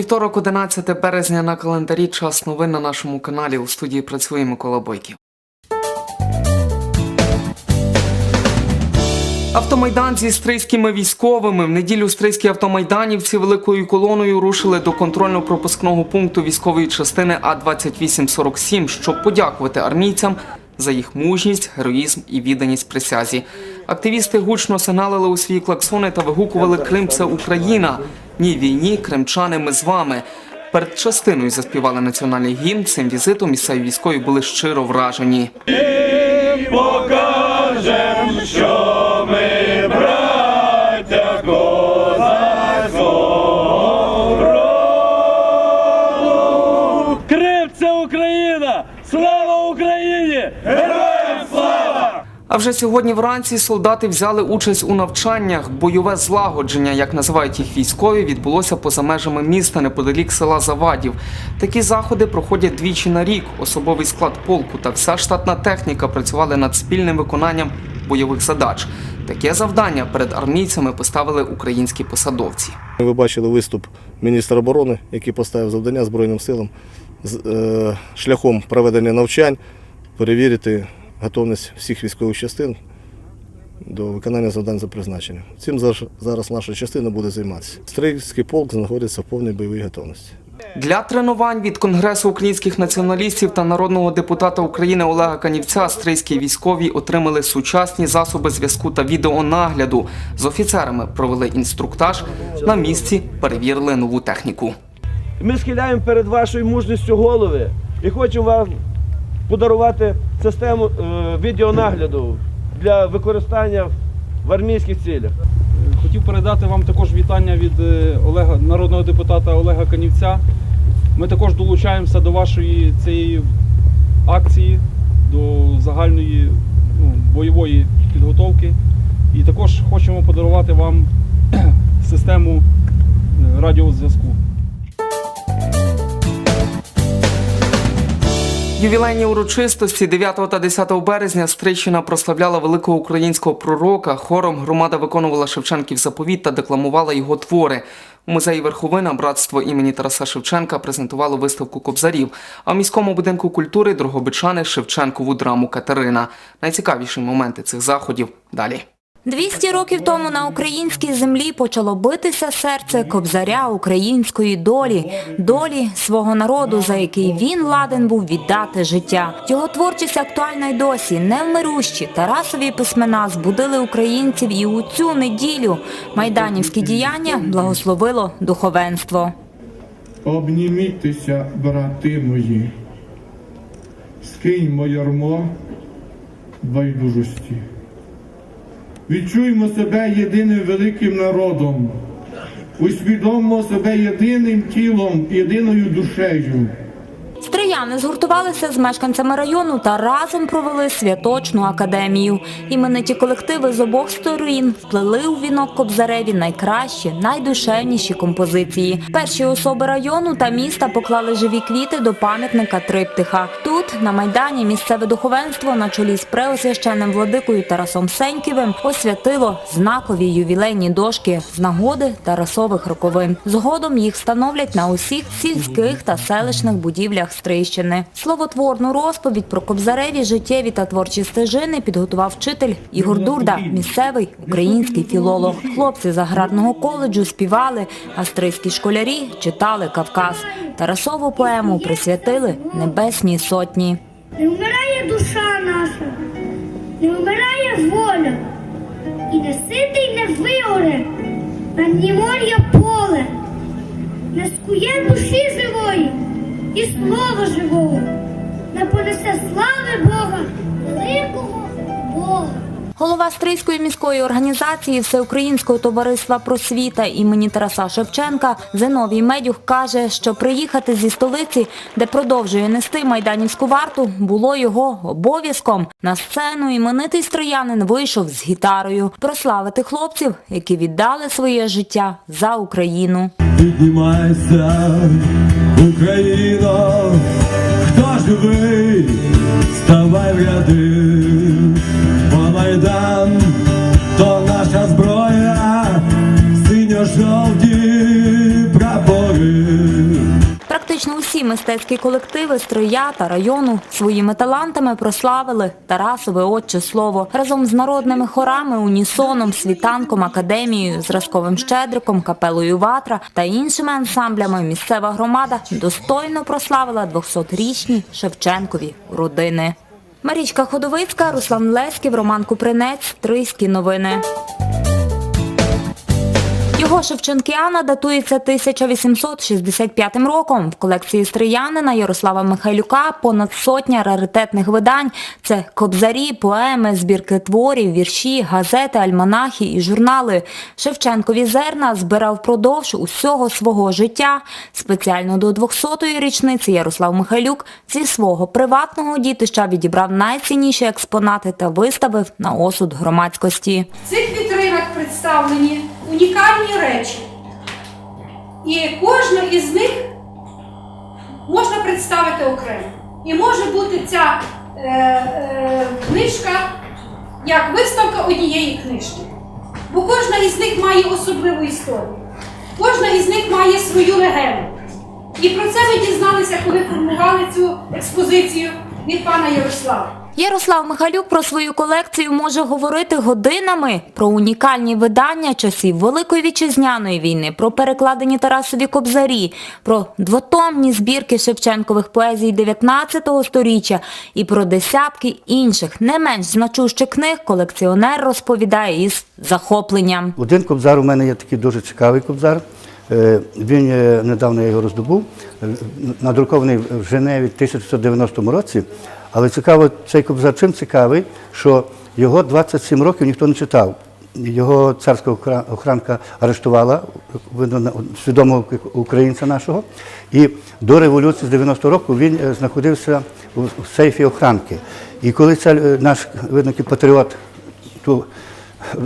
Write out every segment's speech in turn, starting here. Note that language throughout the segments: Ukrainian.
Вівторок, 11 березня на календарі. Час новин на нашому каналі. У студії працює Микола Бойків. Автомайдан зі стрийськими військовими. В неділю стрийські автомайданівці великою колоною рушили до контрольно-пропускного пункту військової частини А2847, щоб подякувати армійцям за їх мужність, героїзм і відданість присязі. Активісти гучно сигналили у свої клаксони та вигукували Крим це Україна. Ні війні, кримчани, ми з вами. Перед частиною заспівали національний гімн. Цим візитом місцеві військові були щиро вражені. Крим вже сьогодні вранці солдати взяли участь у навчаннях. Бойове злагодження, як називають їх військові, відбулося поза межами міста неподалік села Завадів. Такі заходи проходять двічі на рік. Особовий склад полку та вся штатна техніка працювали над спільним виконанням бойових задач. Таке завдання перед армійцями поставили українські посадовці. Ви бачили виступ міністра оборони, який поставив завдання Збройним силам е, шляхом проведення навчань перевірити готовність всіх військових частин до виконання завдань за призначенням. Цим зараз- зараз наша частина буде займатися. Стрільський полк знаходиться в повній бойовій готовності. Для тренувань від Конгресу українських націоналістів та народного депутата України Олега Канівця стрийські військові отримали сучасні засоби зв'язку та відеонагляду. З офіцерами провели інструктаж. На місці перевірили нову техніку. Ми схиляємо перед вашою мужністю голови і хочемо вам подарувати систему е, відеонагляду для використання в армійських цілях. Хотів передати вам також вітання від е, Олега, народного депутата Олега Канівця. Ми також долучаємося до вашої цієї акції, до загальної ну, бойової підготовки. І також хочемо подарувати вам систему е, радіозв'язку. Ювілейні урочистості 9 та 10 березня Стрийщина прославляла великого українського пророка. Хором громада виконувала Шевченків заповіт та декламувала його твори. У музеї Верховина братство імені Тараса Шевченка презентувало виставку кобзарів. А в міському будинку культури Дрогобичани Шевченкову драму Катерина. Найцікавіші моменти цих заходів далі. 200 років тому на українській землі почало битися серце кобзаря української долі, долі свого народу, за який він ладен був віддати життя. Його творчість актуальна й досі. Невмирущі Тарасові письмена збудили українців і у цю неділю майданівські діяння благословило духовенство. Обнімітеся, брати мої, скиньмо ярмо байдужості. Відчуймо себе єдиним великим народом, усвідоммо себе єдиним тілом, єдиною душею. Стрияни згуртувалися з мешканцями району та разом провели святочну академію. Імениті колективи з обох сторін вплели у вінок Кобзареві найкращі, найдушевніші композиції. Перші особи району та міста поклали живі квіти до пам'ятника Триптиха. Тут, на Майдані, місцеве духовенство на чолі з преосвященним владикою Тарасом Сеньківим освятило знакові ювілейні дошки з нагоди Тарасових роковин. Згодом їх встановлять на усіх сільських та селищних будівлях Стрийщини. Словотворну розповідь про Кобзареві життєві та творчі стежини підготував вчитель Ігор Дурда, місцевий український філолог. Хлопці з аграрного коледжу співали, а школярі читали Кавказ. Тарасову поему присвятили Небесній сотні. Не вмирає душа наша, не вмирає воля, і не ситий не виоре на дні моря поле, не скує душі живої і слова живого, не понесе слави Бога, великого Бога. Голова Стрийської міської організації Всеукраїнського товариства просвіта імені Тараса Шевченка Зиновій Медюх каже, що приїхати зі столиці, де продовжує нести майданівську варту, було його обов'язком. На сцену іменитий строянин вийшов з гітарою прославити хлопців, які віддали своє життя за Україну. Піднімайся, Україно, хто живий, ставай в ряди, бо Майдан, то наша зброя, синьо-жовті прапори. Практично усі мистецькі колективи Стрия та району своїми талантами прославили Тарасове отче слово разом з народними хорами, унісоном, світанком, академією, зразковим щедриком, капелою Ватра та іншими ансамблями. Місцева громада достойно прославила 200-річні Шевченкові родини. Марічка Ходовицька, Руслан Леськів, Роман Купринець, Трийські новини. Його Шевченкіана датується 1865 роком. В колекції стріянина Ярослава Михайлюка понад сотня раритетних видань. Це кобзарі, поеми, збірки творів, вірші, газети, альманахи і журнали. Шевченкові зерна збирав впродовж усього свого життя. Спеціально до 200-ї річниці Ярослав Михайлюк зі свого приватного дітища відібрав найцінніші експонати та виставив на осуд громадськості. В цих вітринах представлені унікальні речі. І кожну із них можна представити окремо. І може бути ця е, е, книжка як виставка однієї книжки. Бо кожна із них має особливу історію. Кожна із них має свою легенду. І про це ми дізналися, коли формували цю експозицію від пана Ярослава. Ярослав Михайлюк про свою колекцію може говорити годинами про унікальні видання часів Великої вітчизняної війни, про перекладені Тарасові кобзарі, про двотомні збірки Шевченкових поезій 19 століття і про десятки інших не менш значущих книг колекціонер розповідає із захопленням. Один кобзар у мене є такий дуже цікавий кобзар. Е, Він е, недавно його роздобув, е, надрукований в Женеві в 1990 році. Але цікаво, цей кобзар чим цікавий, що його 27 років ніхто не читав. Його царська охранка арештувала, свідомого українця нашого. І до революції з 90-го року він е, знаходився у сейфі охранки. І коли цей е, наш видно, патріот ту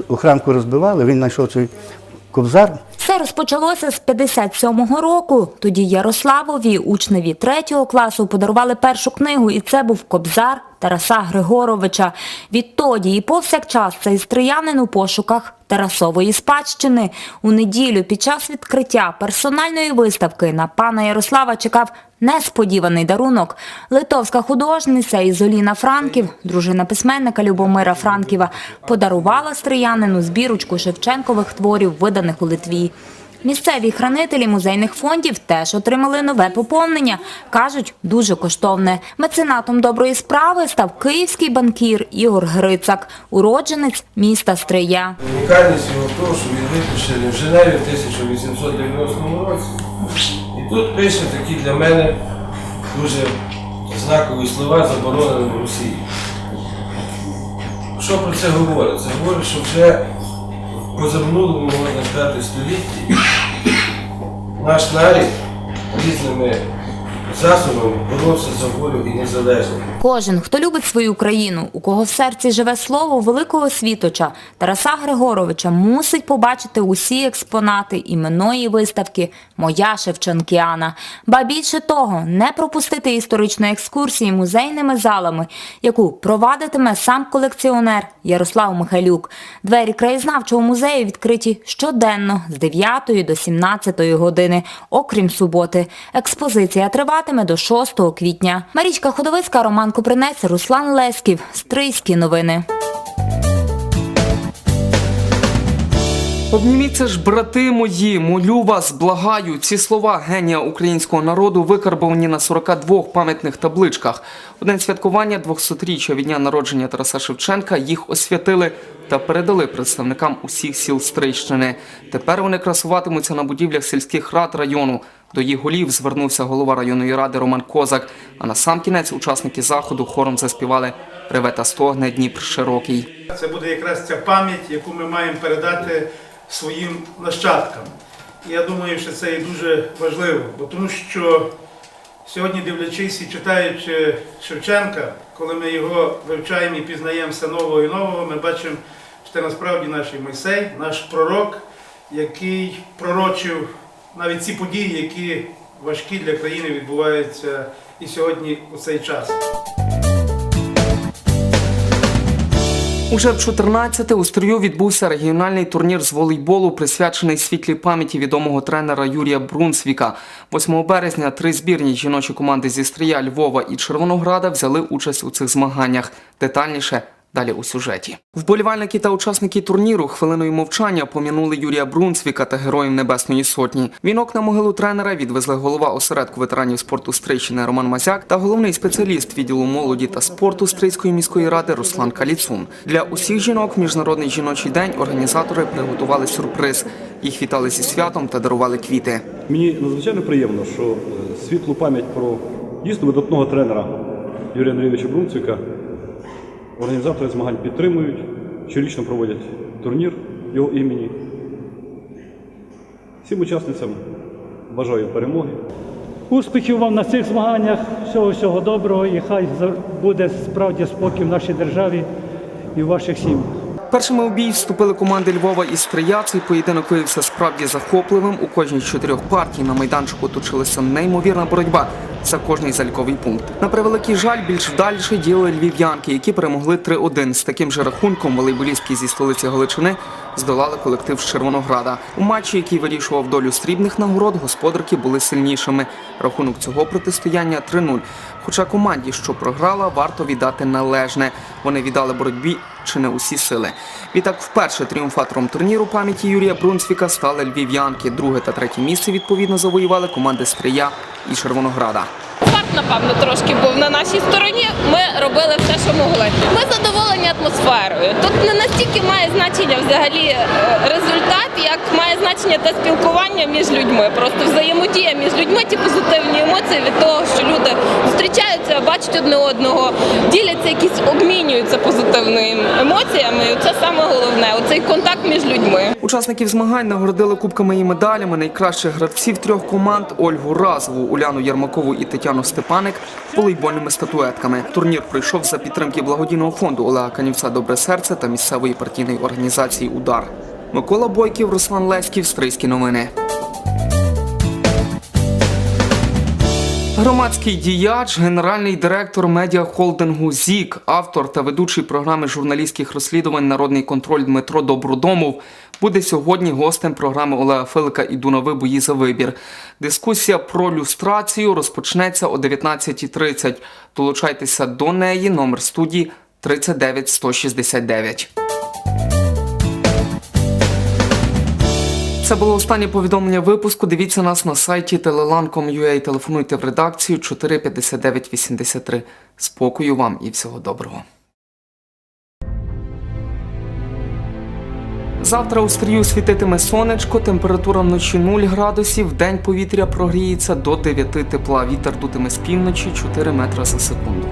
охранку розбивали, він знайшов цей кобзар. Все розпочалося з 57-го року. Тоді Ярославові, учневі третього класу, подарували першу книгу, і це був Кобзар Тараса Григоровича. Відтоді і повсякчас цей стріянин у пошуках Тарасової спадщини. У неділю під час відкриття персональної виставки на пана Ярослава чекав несподіваний дарунок. Литовська художниця Ізоліна Франків, дружина письменника Любомира Франківа, подарувала стріянину збірочку Шевченкових творів, виданих у Литві. Місцеві хранителі музейних фондів теж отримали нове поповнення. Кажуть, дуже коштовне. Меценатом доброї справи став київський банкір Ігор Грицак, уродженець міста Стрия. Унікальність його в тому, що він випущений в Женеві в 1890 році. І тут пише такі для мене дуже знакові слова заборонені в Росії. Що про це говорить? Це говорить, що вже позаминулому, можна сказати, столітті. Наш нарід різними засобами боровся за волю і незалежність. Кожен, хто любить свою країну, у кого в серці живе слово великого світоча Тараса Григоровича, мусить побачити усі експонати іменної виставки Моя Шевченкіана. Ба більше того, не пропустити історичної екскурсії музейними залами, яку провадитиме сам колекціонер Ярослав Михайлюк. Двері краєзнавчого музею відкриті щоденно з 9 до 17 години, окрім суботи. Експозиція триватиме до 6 квітня. Марічка Ходовицька, Роман Купринець, Руслан Леськів. Стрийські новини. Обніміться ж, брати мої, молю вас, благаю. Ці слова генія українського народу викарбовані на 42 пам'ятних табличках. У день святкування 200-річчя від дня народження Тараса Шевченка їх освятили та передали представникам усіх сіл Стрийщини. Тепер вони красуватимуться на будівлях сільських рад району. До їх голів звернувся голова районної ради Роман Козак. А на сам кінець учасники заходу хором заспівали «Реве та стогне Дніпр широкий. Це буде якраз ця пам'ять, яку ми маємо передати своїм нащадкам. І я думаю, що це є дуже важливо, бо тому що сьогодні, дивлячись і читаючи Шевченка, коли ми його вивчаємо і пізнаємо все нового і нового, ми бачимо, що це насправді наш Мойсей, наш пророк, який пророчив навіть ці події, які важкі для країни відбуваються і сьогодні у цей час. Уже в 14-те у Стрию відбувся регіональний турнір з волейболу, присвячений світлій пам'яті відомого тренера Юрія Брунсвіка. 8 березня три збірні жіночі команди зі Стрия, Львова і Червонограда взяли участь у цих змаганнях. Детальніше далі у сюжеті. Вболівальники та учасники турніру хвилиною мовчання пом'янули Юрія Брунсвіка та героїв Небесної Сотні. Вінок на могилу тренера відвезли голова осередку ветеранів спорту Стрийщини Роман Мазяк та головний спеціаліст відділу молоді та спорту Стрийської міської ради Руслан Каліцун. Для усіх жінок в міжнародний жіночий день організатори приготували сюрприз. Їх вітали зі святом та дарували квіти. Мені надзвичайно приємно, що е, світлу пам'ять про дійсно видатного тренера Юрія Андрійовича Брунцвіка організатори змагань підтримують, щорічно проводять турнір його імені. Всім учасницям бажаю перемоги. Успіхів вам на цих змаганнях, всього всього доброго і хай буде справді спокій в нашій державі і в ваших сім'ях. Першими у бій вступили команди Львова і Стрия. Цей поєдинок виявився справді захопливим. У кожній з чотирьох партій на майданчику точилася неймовірна боротьба за кожний заліковий пункт. На превеликий жаль, більш вдальше діяли львів'янки, які перемогли 3-1. З таким же рахунком волейболістки зі столиці Галичини здолали колектив з Червонограда. У матчі, який вирішував долю срібних нагород, господарки були сильнішими. Рахунок цього протистояння 3-0. Хоча команді, що програла, варто віддати належне. Вони віддали боротьбі чи не усі сили. Відтак, вперше тріумфатором турніру пам'яті Юрія Брунцвіка стали львів'янки. Друге та третє місце відповідно завоювали команди Стрия і Червонограда. Напевно, трошки був на нашій стороні. Ми робили все, що могли. Ми задоволені атмосферою. Тут не настільки має значення взагалі е, результат, як має значення те спілкування між людьми. Просто взаємодія між людьми, ті позитивні емоції від того, що люди зустрічаються, бачать одне одного, діляться якісь, обмінюються позитивними емоціями. Це саме головне. Оцей контакт між людьми. Учасників змагань нагородили кубками і медалями найкращих гравців трьох команд Ольгу Разову, Уляну Ярмакову і Тетяну Степаник волейбольними статуетками. Турнір пройшов за підтримки благодійного фонду Олега Канівця Добре серце та місцевої партійної організації Удар. Микола Бойків, Руслан Леськів, Стрийські новини. Громадський діяч, генеральний директор медіахолдингу ЗІК, автор та ведучий програми журналістських розслідувань Народний контроль Дмитро Добродомов буде сьогодні гостем програми Олега Филика «Іду на вибої за вибір». Дискусія про люстрацію розпочнеться о 19.30. Долучайтеся до неї. Номер студії 39169. Це було останнє повідомлення випуску. Дивіться нас на сайті telelan.com.ua. Телефонуйте в редакцію 45983. Спокою вам і всього доброго. Завтра у стрію світитиме сонечко, температура вночі 0 градусів, день повітря прогріється до 9 тепла. Вітер дутиме з півночі 4 метри за секунду.